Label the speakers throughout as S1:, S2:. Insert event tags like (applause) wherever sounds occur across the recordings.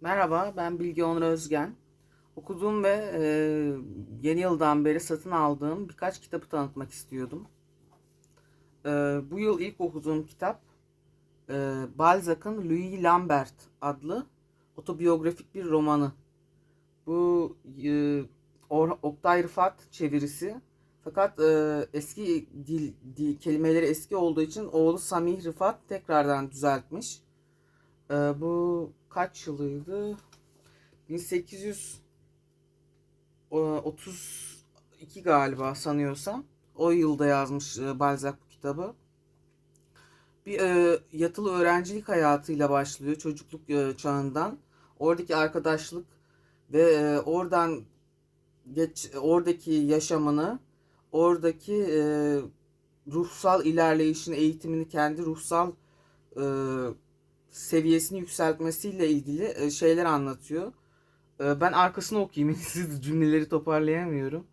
S1: Merhaba, ben Bilge Onur Özgen. Okuduğum ve e, yeni yıldan beri satın aldığım birkaç kitabı tanıtmak istiyordum. E, bu yıl ilk okuduğum kitap e, Balzac'ın Louis Lambert adlı otobiyografik bir romanı. Bu e, Or- Oktay Rıfat çevirisi. Fakat e, eski dil, dil kelimeleri eski olduğu için oğlu Samih Rıfat tekrardan düzeltmiş. E, bu kaç yılıydı? 1832 galiba sanıyorsam. O yılda yazmış e, Balzac bu kitabı. Bir e, yatılı öğrencilik hayatıyla başlıyor çocukluk e, çağından. Oradaki arkadaşlık ve e, oradan geç oradaki yaşamını, oradaki e, ruhsal ilerleyişini, eğitimini kendi ruhsal e, seviyesini yükseltmesiyle ilgili e, şeyler anlatıyor. E, Ben arkasını okuyayım. (laughs) Siz cümleleri toparlayamıyorum.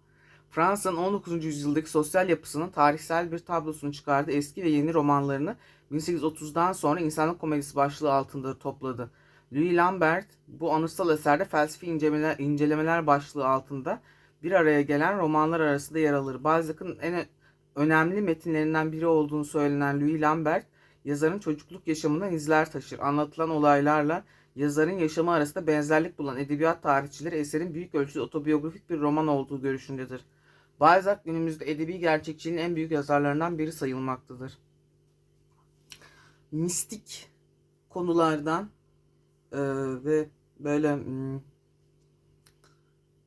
S1: Fransa'nın 19. yüzyıldaki sosyal yapısının tarihsel bir tablosunu çıkardı. Eski ve yeni romanlarını 1830'dan sonra insanlık komedisi başlığı altında topladı. Louis Lambert bu anıtsal eserde felsefi incelemeler, incelemeler başlığı altında bir araya gelen romanlar arasında yer alır. Balzac'ın en önemli metinlerinden biri olduğunu söylenen Louis Lambert, yazarın çocukluk yaşamından izler taşır. Anlatılan olaylarla yazarın yaşamı arasında benzerlik bulan edebiyat tarihçileri eserin büyük ölçüde otobiyografik bir roman olduğu görüşündedir. Balzac günümüzde edebi gerçekçiliğin en büyük yazarlarından biri sayılmaktadır. Mistik konulardan e, ve böyle mm,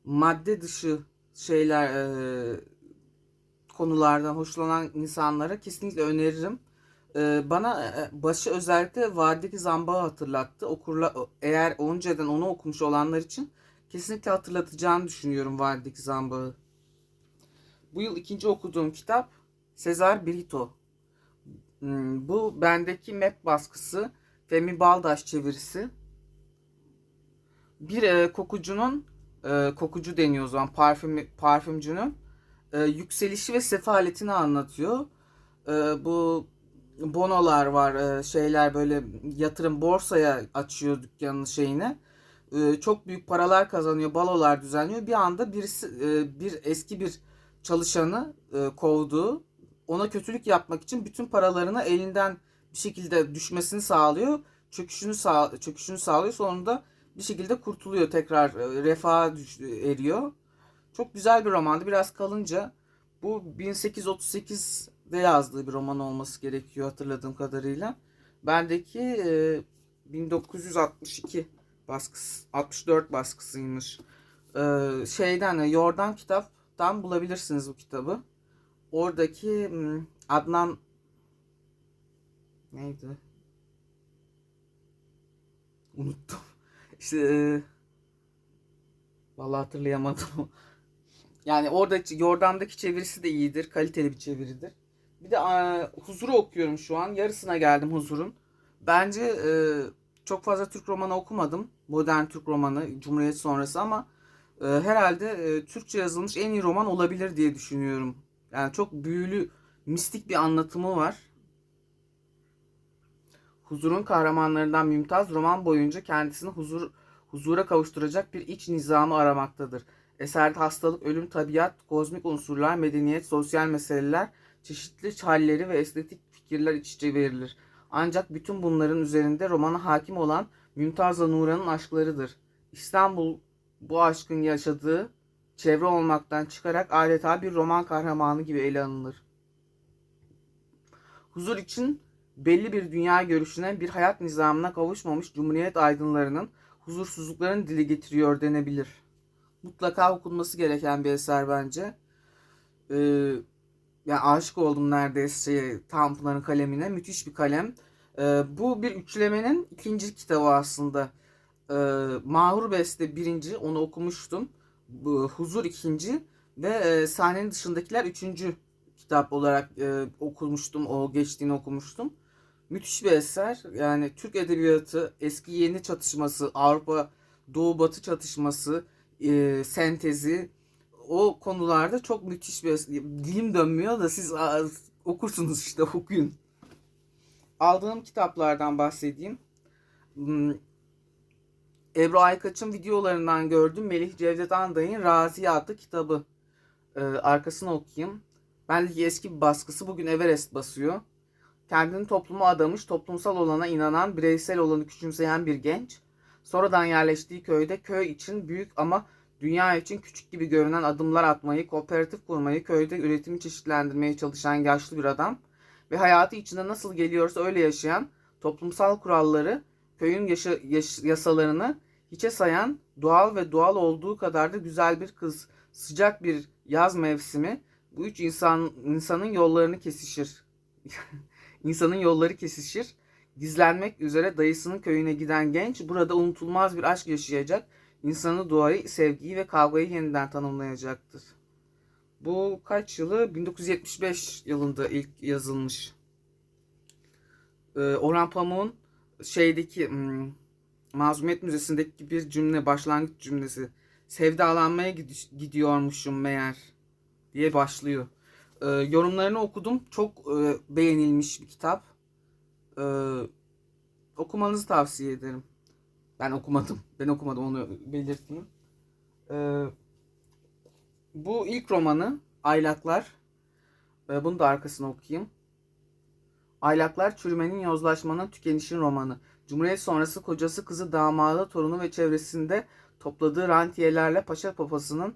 S1: madde dışı şeyler e, konulardan hoşlanan insanlara kesinlikle öneririm. Ee, bana e, başı özellikle Vadideki Zambağı hatırlattı. Okurla, eğer önceden onu okumuş olanlar için kesinlikle hatırlatacağını düşünüyorum Vadideki Zambağı. Bu yıl ikinci okuduğum kitap Sezar Brito. Hmm, Bu bendeki map baskısı Femi Baldaş çevirisi. Bir e, kokucunun e, kokucu deniyor o zaman parfüm parfümcünün e, yükselişi ve sefaletini anlatıyor. E, bu bonolar var, e, şeyler böyle yatırım borsaya açıyor dükkanın şeyini. E, çok büyük paralar kazanıyor, balolar düzenliyor. Bir anda birisi e, bir eski bir çalışanı kovduğu, ona kötülük yapmak için bütün paralarını elinden bir şekilde düşmesini sağlıyor. Çöküşünü sağ çöküşünü sağlıyor. Sonunda bir şekilde kurtuluyor tekrar refaha düş, eriyor. Çok güzel bir romandı. Biraz kalınca bu 1838'de yazdığı bir roman olması gerekiyor hatırladığım kadarıyla. Bendeki e, 1962 baskısı, 64 baskısıymış. E, şeyden, Yordan kitaptan bulabilirsiniz bu kitabı. Oradaki hmm, Adnan neydi? Unuttum. (laughs) İşte e, vallahi hatırlayamadım. (laughs) Yani orada Yordam'daki çevirisi de iyidir. Kaliteli bir çeviridir. Bir de e, Huzur'u okuyorum şu an. Yarısına geldim Huzur'un. Bence e, çok fazla Türk romanı okumadım. Modern Türk romanı, Cumhuriyet sonrası ama e, herhalde e, Türkçe yazılmış en iyi roman olabilir diye düşünüyorum. Yani çok büyülü, mistik bir anlatımı var. Huzur'un kahramanlarından Mümtaz roman boyunca kendisini huzur huzura kavuşturacak bir iç nizamı aramaktadır. Eserde hastalık, ölüm, tabiat, kozmik unsurlar, medeniyet, sosyal meseleler, çeşitli halleri ve estetik fikirler iç içe verilir. Ancak bütün bunların üzerinde romana hakim olan Mümtaz'la Nuran'ın aşklarıdır. İstanbul bu aşkın yaşadığı çevre olmaktan çıkarak adeta bir roman kahramanı gibi ele alınır. Huzur için belli bir dünya görüşüne, bir hayat nizamına kavuşmamış Cumhuriyet aydınlarının huzursuzluklarını dile getiriyor denebilir. Mutlaka okunması gereken bir eser bence. Ee, yani aşık oldum neredeyse Tanpınar'ın kalemine. Müthiş bir kalem. Ee, bu bir üçlemenin ikinci kitabı aslında. Ee, Mahur Beste birinci, onu okumuştum. Bu, Huzur ikinci ve e, sahnenin dışındakiler üçüncü kitap olarak e, okumuştum. O geçtiğini okumuştum. Müthiş bir eser. Yani Türk edebiyatı eski yeni çatışması, Avrupa Doğu Batı çatışması, e, sentezi o konularda çok müthiş bir. Dilim dönmüyor da siz okursunuz işte okuyun. Aldığım kitaplardan bahsedeyim. Hmm, Ebru Aykaç'ın videolarından gördüm. Melih Cevdet Anday'ın Raziye adlı kitabı. Ee, arkasını okuyayım. Bendeki eski bir baskısı bugün Everest basıyor. Kendini topluma adamış, toplumsal olana inanan, bireysel olanı küçümseyen bir genç. Sonradan yerleştiği köyde köy için büyük ama dünya için küçük gibi görünen adımlar atmayı, kooperatif kurmayı, köyde üretimi çeşitlendirmeye çalışan yaşlı bir adam ve hayatı içinde nasıl geliyorsa öyle yaşayan, toplumsal kuralları, köyün yaşa- yaş- yasalarını hiçe sayan, doğal ve doğal olduğu kadar da güzel bir kız. Sıcak bir yaz mevsimi bu üç insan insanın yollarını kesişir. (laughs) insanın yolları kesişir. Gizlenmek üzere dayısının köyüne giden genç burada unutulmaz bir aşk yaşayacak. İnsanı, doğayı, sevgiyi ve kavgayı yeniden tanımlayacaktır. Bu kaç yılı? 1975 yılında ilk yazılmış. Ee, Orhan Pamuk'un şeydeki hmm, Müzesi'ndeki bir cümle, başlangıç cümlesi. Sevdalanmaya gidi- gidiyormuşum meğer diye başlıyor. Ee, yorumlarını okudum. Çok e, beğenilmiş bir kitap. Ee, okumanızı tavsiye ederim. Ben okumadım. Ben okumadım onu belirteyim. Ee, bu ilk romanı Aylaklar. Ee, bunu da arkasına okuyayım. Aylaklar çürümenin, yozlaşmanın, tükenişin romanı. Cumhuriyet sonrası kocası, kızı, damadı, torunu ve çevresinde topladığı rantiyelerle Paşa Papası'nın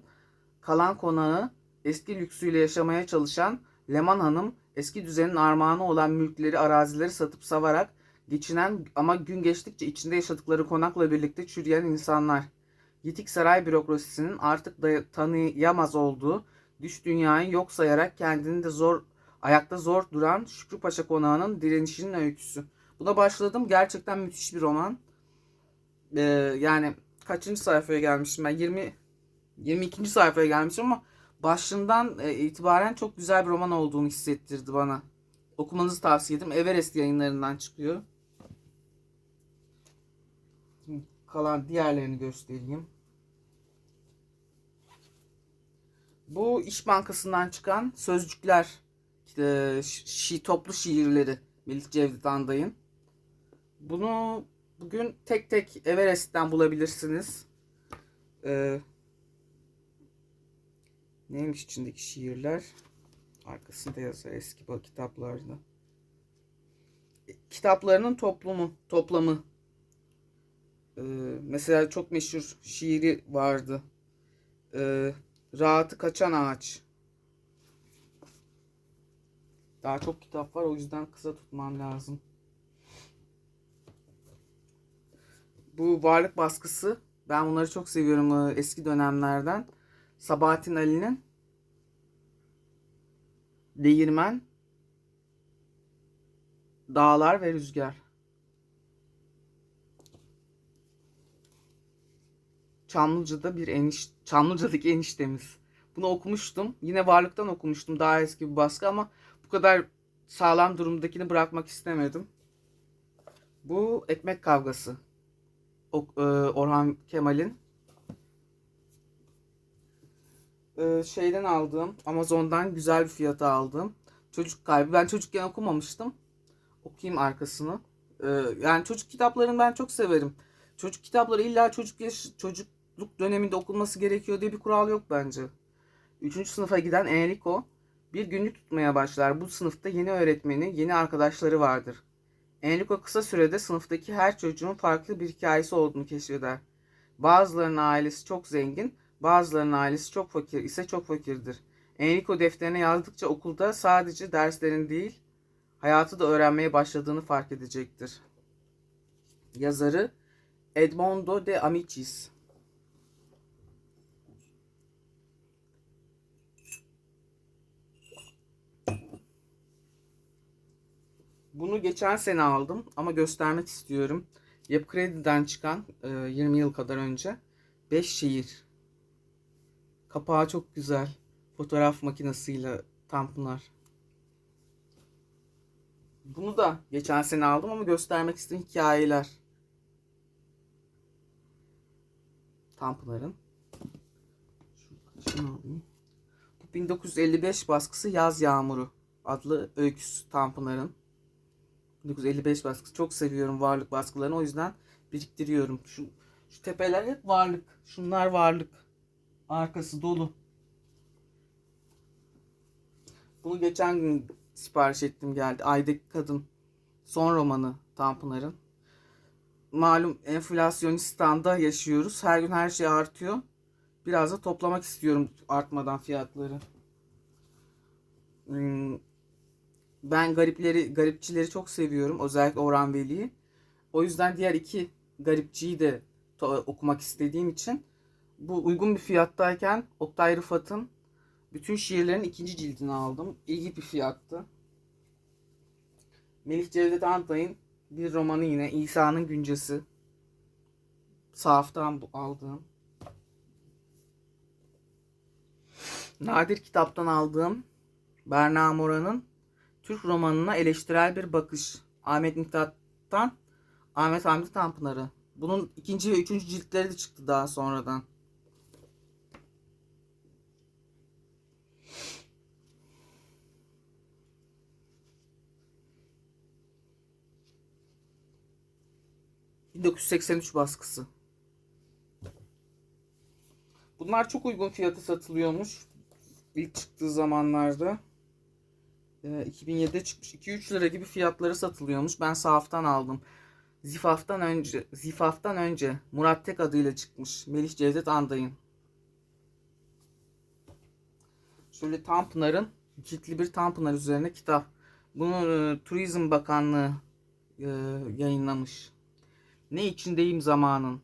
S1: kalan konağı eski lüksüyle yaşamaya çalışan Leman Hanım, eski düzenin armağanı olan mülkleri, arazileri satıp savarak geçinen ama gün geçtikçe içinde yaşadıkları konakla birlikte çürüyen insanlar. Yitik saray bürokrasisinin artık day- tanıyamaz olduğu, düş dünyayı yok sayarak kendini de zor ayakta zor duran Şükrü Paşa konağının direnişinin öyküsü. Buna başladım. Gerçekten müthiş bir roman. Ee, yani kaçıncı sayfaya gelmişim ben? 20 22. sayfaya gelmişim ama başından e, itibaren çok güzel bir roman olduğunu hissettirdi bana. Okumanızı tavsiye ederim. Everest yayınlarından çıkıyor. Şimdi kalan diğerlerini göstereyim. Bu İş Bankası'ndan çıkan sözcükler, işte şi- toplu şiirleri Melih Cevdet Anday'ın. Bunu bugün tek tek Everest'ten bulabilirsiniz. Ee, neymiş içindeki şiirler? Arkasında yazar eski kitaplarda. E, Kitaplarının toplumu, toplamı. Ee, mesela çok meşhur şiiri vardı. Ee, Rahatı kaçan ağaç. Daha çok kitap var o yüzden kısa tutmam lazım. Bu varlık baskısı. Ben bunları çok seviyorum e, eski dönemlerden. Sabahattin Ali'nin Değirmen Dağlar ve Rüzgar. Çamlıca'da bir eniş Çamlıca'daki eniştemiz. Bunu okumuştum. Yine Varlık'tan okumuştum. Daha eski bir baskı ama bu kadar sağlam durumdakini bırakmak istemedim. Bu Ekmek Kavgası. O- e, Orhan Kemal'in. E, şeyden aldığım, Amazon'dan güzel bir fiyata aldığım. Çocuk kaybı. Ben çocukken okumamıştım. Okuyayım arkasını. E, yani çocuk kitaplarını ben çok severim. Çocuk kitapları illa çocuk yaş, çocukluk döneminde okunması gerekiyor diye bir kural yok bence. Üçüncü sınıfa giden Enrico bir günlük tutmaya başlar. Bu sınıfta yeni öğretmeni, yeni arkadaşları vardır. Enrico kısa sürede sınıftaki her çocuğun farklı bir hikayesi olduğunu keşfeder. Bazılarının ailesi çok zengin, bazılarının ailesi çok fakir ise çok fakirdir. Enrico defterine yazdıkça okulda sadece derslerin değil, hayatı da öğrenmeye başladığını fark edecektir. Yazarı Edmondo de Amicis. Bunu geçen sene aldım ama göstermek istiyorum. Yapı Kredi'den çıkan e, 20 yıl kadar önce 5 şehir. Kapağı çok güzel. Fotoğraf makinesiyle Tanpınar. Bunu da geçen sene aldım ama göstermek istediğim hikayeler. Tanpınar'ın. Şu kaşını alayım. Bu 1955 baskısı Yaz Yağmuru adlı öyküsü Tanpınar'ın. 1955 baskısı. Çok seviyorum varlık baskılarını. O yüzden biriktiriyorum. Şu, Şu tepeler hep varlık. Şunlar varlık. Arkası dolu. Bunu geçen gün sipariş ettim geldi. Aydaki Kadın son romanı Tanpınar'ın. Malum enflasyonistan yaşıyoruz. Her gün her şey artıyor. Biraz da toplamak istiyorum artmadan fiyatları. Hmm, Ben garipleri, garipçileri çok seviyorum. Özellikle Orhan Veli'yi. O yüzden diğer iki garipçiyi de okumak istediğim için bu uygun bir fiyattayken Oktay Rıfat'ın bütün şiirlerin ikinci cildini aldım. İyi bir fiyattı. Melih Cevdet Antay'ın bir romanı yine İsa'nın Güncesi. Sahaftan aldığım. Nadir kitaptan aldığım Berna Mora'nın Türk romanına eleştirel bir bakış. Ahmet Mithat'tan Ahmet Hamdi Tanpınar'ı. Bunun ikinci ve üçüncü ciltleri de çıktı daha sonradan. ...1983 baskısı. Bunlar çok uygun fiyatı satılıyormuş. İlk çıktığı zamanlarda. Ee, 2007'de çıkmış. 2-3 lira gibi fiyatları satılıyormuş. Ben sahaftan aldım. Zifaf'tan önce, Zifaf'tan önce Murat Tek adıyla çıkmış. Melih Cevdet Anday'ın. Şöyle Tanpınar'ın ciltli bir Tanpınar üzerine kitap. Bunu e, Turizm Bakanlığı e, yayınlamış. Ne içindeyim zamanın.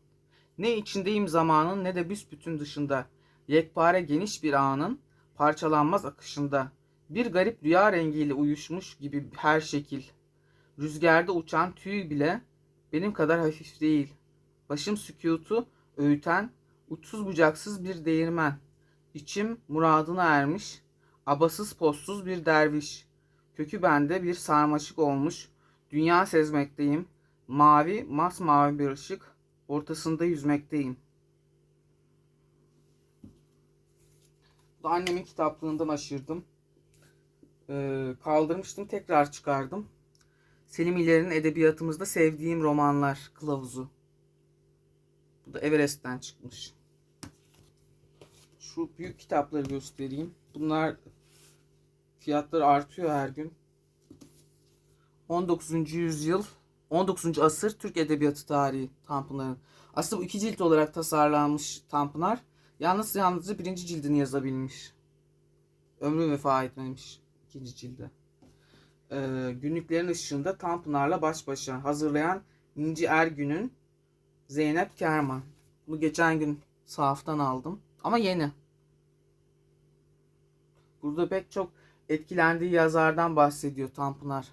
S1: Ne içindeyim zamanın ne de büsbütün dışında. Yekpare geniş bir anın parçalanmaz akışında. Bir garip rüya rengiyle uyuşmuş gibi her şekil. Rüzgarda uçan tüy bile benim kadar hafif değil. Başım sükutu öğüten, uçsuz bucaksız bir değirmen. İçim muradına ermiş, abasız postsuz bir derviş. Kökü bende bir sarmaşık olmuş, dünya sezmekteyim. Mavi, masmavi bir ışık, ortasında yüzmekteyim. Bu da annemin kitaplığından aşırdım. Ee, kaldırmıştım, tekrar çıkardım. Selim İler'in edebiyatımızda sevdiğim romanlar kılavuzu. Bu da Everest'ten çıkmış. Şu büyük kitapları göstereyim. Bunlar fiyatları artıyor her gün. 19. yüzyıl 19. asır Türk Edebiyatı Tarihi Tanpınar'ın. Aslında bu iki cilt olarak tasarlanmış Tanpınar. Yalnız yalnızca birinci cildini yazabilmiş. Ömrü vefa etmemiş ikinci cilde. Ee, günlüklerin ışığında Tanpınar'la baş başa hazırlayan İnci Ergün'ün Zeynep Kerman. Bunu geçen gün sahaftan aldım. Ama yeni. Burada pek çok etkilendiği yazardan bahsediyor Tanpınar.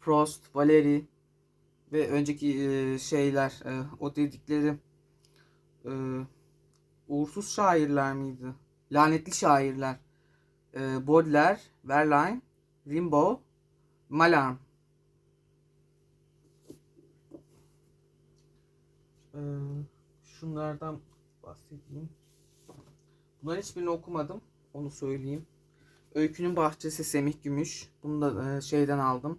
S1: Prost, Valéry ve önceki e, şeyler, e, o dedikleri e, uğursuz şairler miydi? Lanetli şairler. E, Baudelaire, Verlaine, Rimbaud, Mallarmé. Ee, şunlardan bahsedeyim. Bunların hiçbirini okumadım. Onu söyleyeyim. Öykünün Bahçesi Semih Gümüş. Bunu da e, şeyden aldım.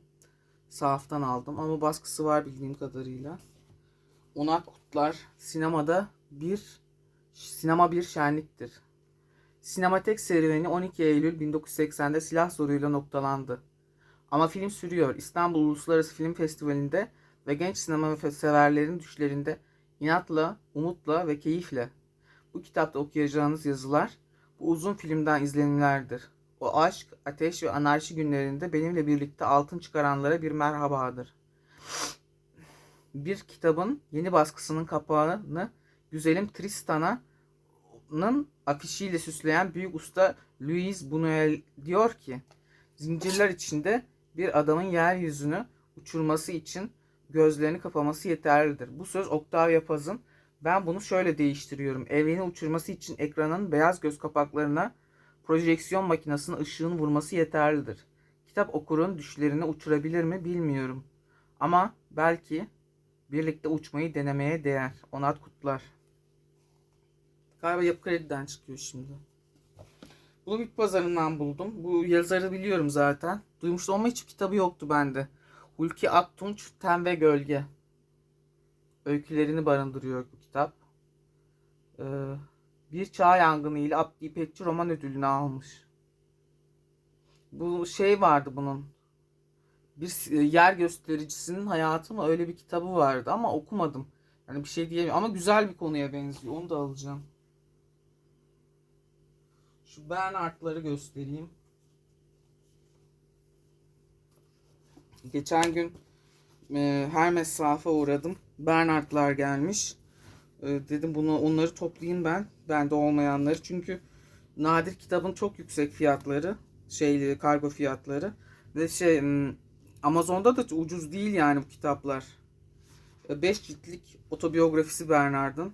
S1: Sahaftan aldım. Ama baskısı var bildiğim kadarıyla. Onat Kutlar sinemada bir sinema bir şenliktir. Sinematek serüveni 12 Eylül 1980'de silah zoruyla noktalandı. Ama film sürüyor. İstanbul Uluslararası Film Festivali'nde ve genç sinema severlerin düşlerinde inatla, umutla ve keyifle. Bu kitapta okuyacağınız yazılar bu uzun filmden izlenimlerdir. O aşk, ateş ve anarşi günlerinde benimle birlikte altın çıkaranlara bir merhabadır. Bir kitabın yeni baskısının kapağını güzelim Tristana'nın afişiyle süsleyen büyük usta Louis Buñuel diyor ki zincirler içinde bir adamın yeryüzünü uçurması için gözlerini kapaması yeterlidir. Bu söz Octavia Paz'ın ben bunu şöyle değiştiriyorum. Evreni uçurması için ekranın beyaz göz kapaklarına projeksiyon makinesinin ışığın vurması yeterlidir. Kitap okurun düşlerini uçurabilir mi bilmiyorum. Ama belki birlikte uçmayı denemeye değer. Onat Kutlar. Galiba Yapı Kredi'den çıkıyor şimdi. Bunu bit pazarından buldum. Bu yazarı biliyorum zaten. Duymuştum ama hiç kitabı yoktu bende. Hulki Aktunç Ten ve Gölge. Öykülerini barındırıyor bu kitap. Ee, bir çağ yangını ile Abdi İpekçi roman ödülünü almış. Bu şey vardı bunun. Bir s- yer göstericisinin hayatı mı öyle bir kitabı vardı ama okumadım. Yani bir şey diyemiyorum ama güzel bir konuya benziyor. Onu da alacağım. Şu Bernard'ları göstereyim. Geçen gün e, Hermes Saf'a uğradım. Bernard'lar gelmiş. E, dedim bunu onları toplayayım ben. Bende olmayanları. Çünkü nadir kitabın çok yüksek fiyatları. Şeyli kargo fiyatları. Ve şey Amazon'da da ucuz değil yani bu kitaplar. 5 ciltlik otobiyografisi Bernard'ın.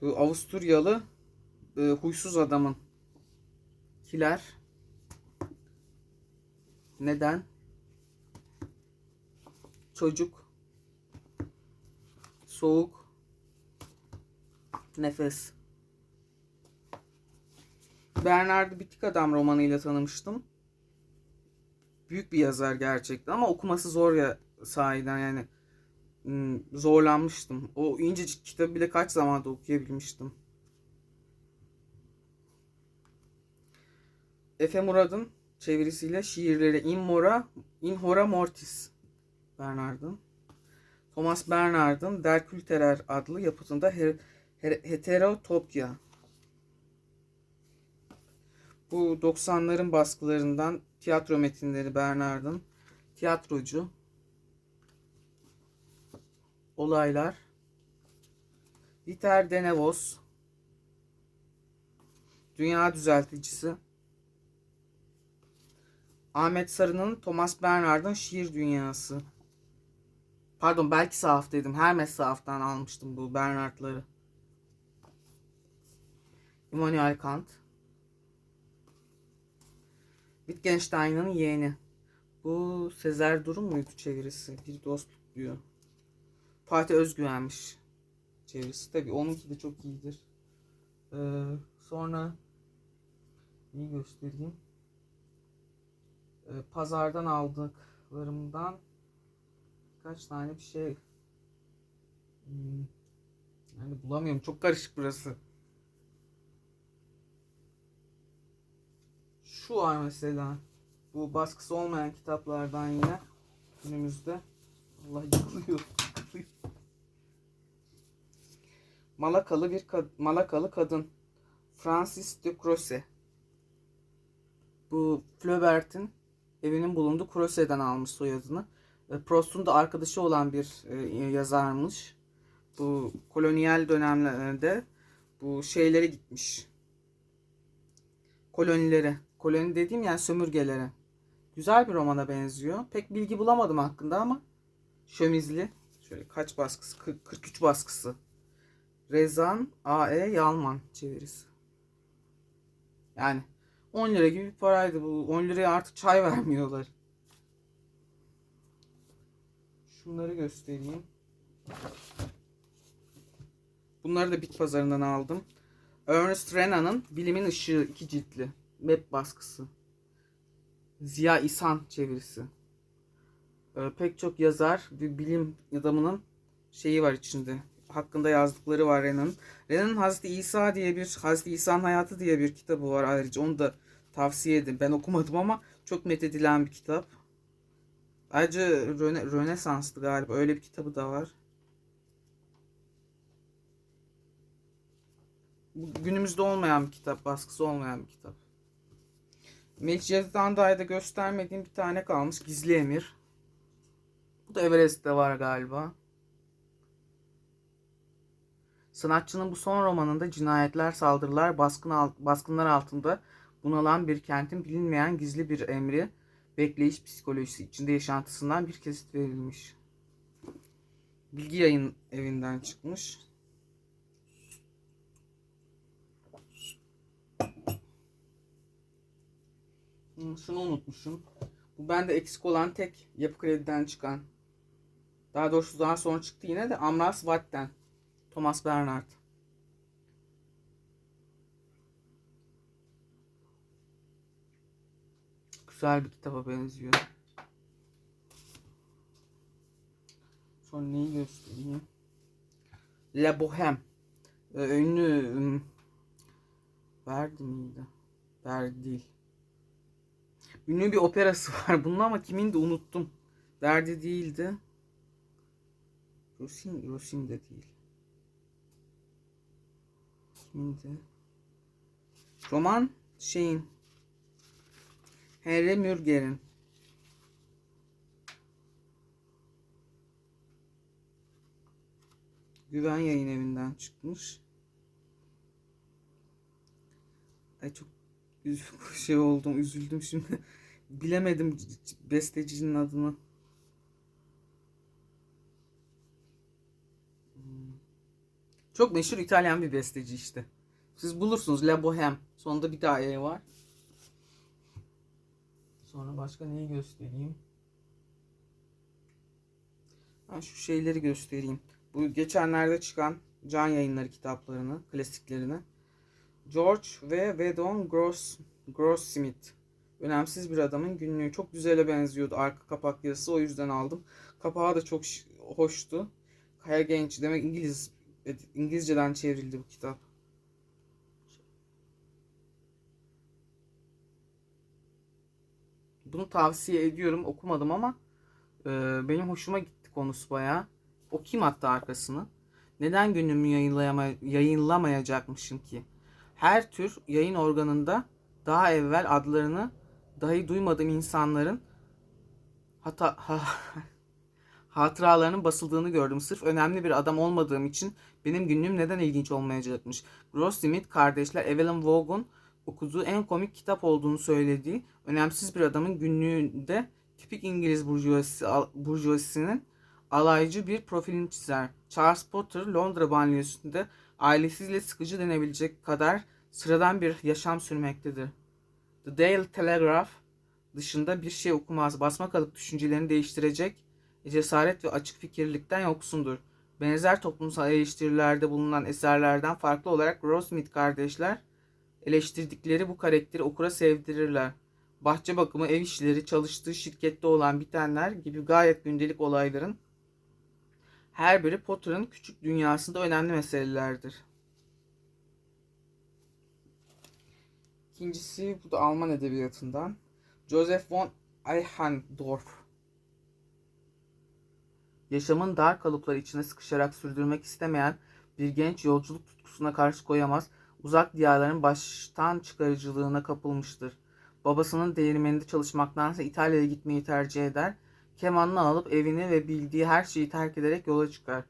S1: Bu Avusturyalı e, huysuz adamın kiler. Neden? Çocuk. Soğuk. Nefes. Bernard'ı Bitik Adam romanıyla tanımıştım. Büyük bir yazar gerçekten ama okuması zor ya sahiden yani Hmm, zorlanmıştım. O incecik kitabı bile kaç zamanda okuyabilmiştim. Efe Murad'ın çevirisiyle şiirleri In Mora, In Hora Mortis Bernard'ın. Thomas Bernard'ın Der Külterer adlı yapıtında Her- Her- Heterotopya. Bu 90'ların baskılarından tiyatro metinleri Bernard'ın. Tiyatrocu. Olaylar. Dieter Denevos. Dünya Düzelticisi. Ahmet Sarı'nın Thomas Bernard'ın Şiir Dünyası. Pardon belki sahaf dedim. Hermes sahaftan almıştım bu Bernard'ları. Immanuel Kant. Wittgenstein'ın yeğeni. Bu Sezer Durum muydu çevirisi? Bir dostluk diyor. Fatih Özgüven'miş çevirisi. Tabi onunki de çok iyidir. Ee, sonra iyi göstereyim. Ee, pazardan aldıklarımdan birkaç tane bir şey Hmm, yani bulamıyorum. Çok karışık burası. Şu var mesela. Bu baskısı olmayan kitaplardan yine günümüzde. Allah yıkılıyor. yıkılıyor. (laughs) Malakalı bir kad- Malakalı kadın. Francis de Croce. Bu Flaubert'in evinin bulunduğu Croce'den almış soyadını. E, Proust'un da arkadaşı olan bir e, yazarmış. Bu kolonyal dönemlerde bu şeylere gitmiş. Kolonilere. Koloni dediğim yani sömürgelere. Güzel bir romana benziyor. Pek bilgi bulamadım hakkında ama Şömizli. Şöyle kaç baskısı? 40, 43 baskısı. Rezan A.E. Yalman çevirisi. Yani 10 lira gibi bir paraydı bu. 10 liraya artık çay vermiyorlar. Şunları göstereyim. Bunları da bit pazarından aldım. Ernest Renan'ın Bilimin Işığı iki ciltli. Web baskısı. Ziya İhsan çevirisi. Ee, pek çok yazar bir bilim adamının şeyi var içinde. Hakkında yazdıkları var Renan'ın. Renan'ın Hazreti İsa diye bir Hazreti İsa'nın hayatı diye bir kitabı var ayrıca. Onu da tavsiye edin. Ben okumadım ama çok methedilen bir kitap. Ayrıca Röne, Rönesans'tı galiba. Öyle bir kitabı da var. Günümüzde olmayan bir kitap. Baskısı olmayan bir kitap. Melih Cevdet Anday'da göstermediğim bir tane kalmış. Gizli Emir. Bu da Everest'te var galiba. Sanatçının bu son romanında cinayetler, saldırılar, baskın alt, baskınlar altında bunalan bir kentin bilinmeyen gizli bir emri, bekleyiş psikolojisi içinde yaşantısından bir kesit verilmiş. Bilgi yayın evinden çıkmış. Şunu unutmuşum. Bu bende eksik olan tek yapı krediden çıkan. Daha doğrusu daha sonra çıktı yine de Amras Watt'ten. Thomas Bernard. Güzel bir kitaba benziyor. Sonra neyi göstereyim? La Bohème. e, ünlü Verdi miydi? Verdi değil. Ünlü bir operası (laughs) var bunun ama kimin de unuttum. Verdi değildi. Rosin, Rosin de değil. Kimindi? Roman şeyin Henry Mürger'in Güven Yayın Evi'nden çıkmış. Ay çok (laughs) şey oldum, üzüldüm şimdi. Bilemedim bestecinin adını. Çok meşhur İtalyan bir besteci işte. Siz bulursunuz La Bohème. Sonunda bir daha E var. Sonra başka neyi göstereyim? Ben şu şeyleri göstereyim. Bu geçenlerde çıkan Can Yayınları kitaplarını, klasiklerini. George ve Wedon Gross, Grossmith. Önemsiz bir adamın günlüğü. Çok güzele benziyordu arka kapak yazısı. O yüzden aldım. Kapağı da çok hoştu. Kaya Genç. Demek İngiliz İngilizceden çevrildi bu kitap. Bunu tavsiye ediyorum. Okumadım ama e, benim hoşuma gitti konusu bayağı. Okuyayım hatta arkasını. Neden günümü yayınlayama, yayınlamayacakmışım ki? Her tür yayın organında daha evvel adlarını dahi duymadığım insanların hata, ha, (laughs) hatıralarının basıldığını gördüm. Sırf önemli bir adam olmadığım için benim günlüğüm neden ilginç olmayacakmış? Grossmith kardeşler Evelyn Vaughan okuduğu en komik kitap olduğunu söylediği önemsiz bir adamın günlüğünde tipik İngiliz burjuvazisi, burjuvazisinin alaycı bir profilini çizer. Charles Potter Londra banliyosunda ailesiyle sıkıcı denebilecek kadar sıradan bir yaşam sürmektedir. The Daily Telegraph dışında bir şey okumaz. Basmakalıp düşüncelerini değiştirecek cesaret ve açık fikirlilikten yoksundur. Benzer toplumsal eleştirilerde bulunan eserlerden farklı olarak Goldsmith kardeşler eleştirdikleri bu karakteri okura sevdirirler. Bahçe bakımı, ev işleri, çalıştığı şirkette olan bitenler gibi gayet gündelik olayların her biri Potter'ın küçük dünyasında önemli meselelerdir. İkincisi bu da Alman edebiyatından. Joseph von Eichendorff. Yaşamın dar kalıplar içine sıkışarak sürdürmek istemeyen bir genç yolculuk tutkusuna karşı koyamaz, uzak diyarların baştan çıkarıcılığına kapılmıştır. Babasının değirmeninde çalışmaktansa İtalya'ya gitmeyi tercih eder, kemanını alıp evini ve bildiği her şeyi terk ederek yola çıkar.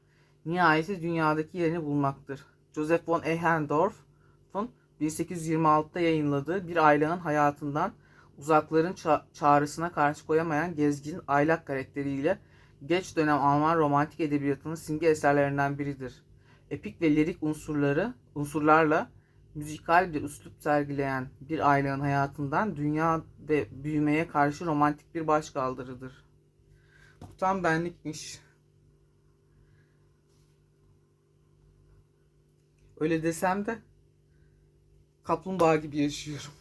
S1: Nihayeti dünyadaki yerini bulmaktır. Joseph von Eichendorff'un 1826'da yayınladığı bir ailenin hayatından uzakların ça- çağrısına karşı koyamayan gezgin aylak karakteriyle geç dönem Alman romantik edebiyatının simge eserlerinden biridir. Epik ve lirik unsurları unsurlarla müzikal bir üslup sergileyen bir ailenin hayatından dünya ve büyümeye karşı romantik bir başkaldırıdır. Bu tam benlikmiş. Öyle desem de kaplumbağa gibi yaşıyorum.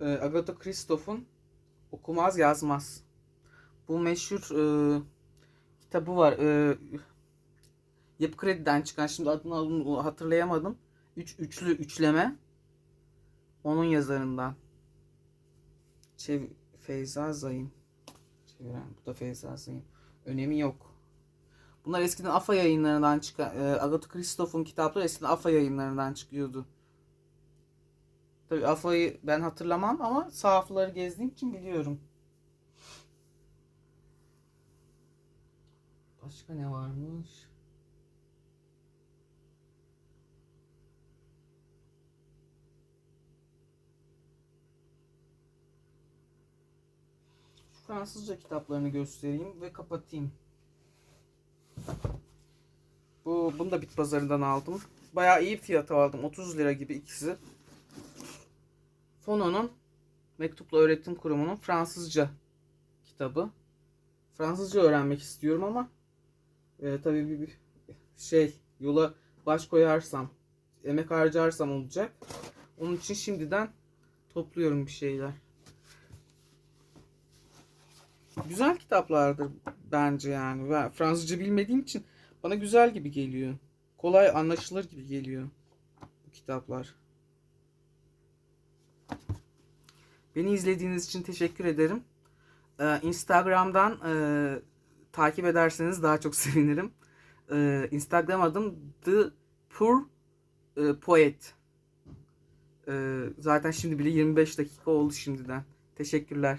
S1: Ee, Agatha Christoph'un Okumaz Yazmaz. Bu meşhur e, kitabı var. E, Yapı Kredi'den çıkan şimdi adını adını hatırlayamadım. Üç, üçlü üçleme. Onun yazarından. Çev Feyza Zayın. Çeviren bu da Feyza Zayın. Önemi yok. Bunlar eskiden AFA yayınlarından çıkan e, Agatha Christoph'un kitapları eskiden AFA yayınlarından çıkıyordu. Tabii AFA'yı ben hatırlamam ama sahafları gezdiğim için biliyorum. Başka ne varmış? Şu Fransızca kitaplarını göstereyim ve kapatayım. Bu bunu da bit pazarından aldım. Bayağı iyi fiyata aldım. 30 lira gibi ikisi. Fono'nun Mektupla Öğretim Kurumu'nun Fransızca kitabı. Fransızca öğrenmek istiyorum ama e, tabii bir, bir şey yola baş koyarsam, emek harcarsam olacak. Onun için şimdiden topluyorum bir şeyler. Güzel kitaplardır bence yani. Ben Fransızca bilmediğim için bana güzel gibi geliyor. kolay anlaşılır gibi geliyor bu kitaplar. Beni izlediğiniz için teşekkür ederim. Ee, Instagram'dan e, takip ederseniz daha çok (laughs) sevinirim. Ee, Instagram adım The Poor e, Poet. Ee, zaten şimdi bile 25 dakika oldu şimdiden. Teşekkürler.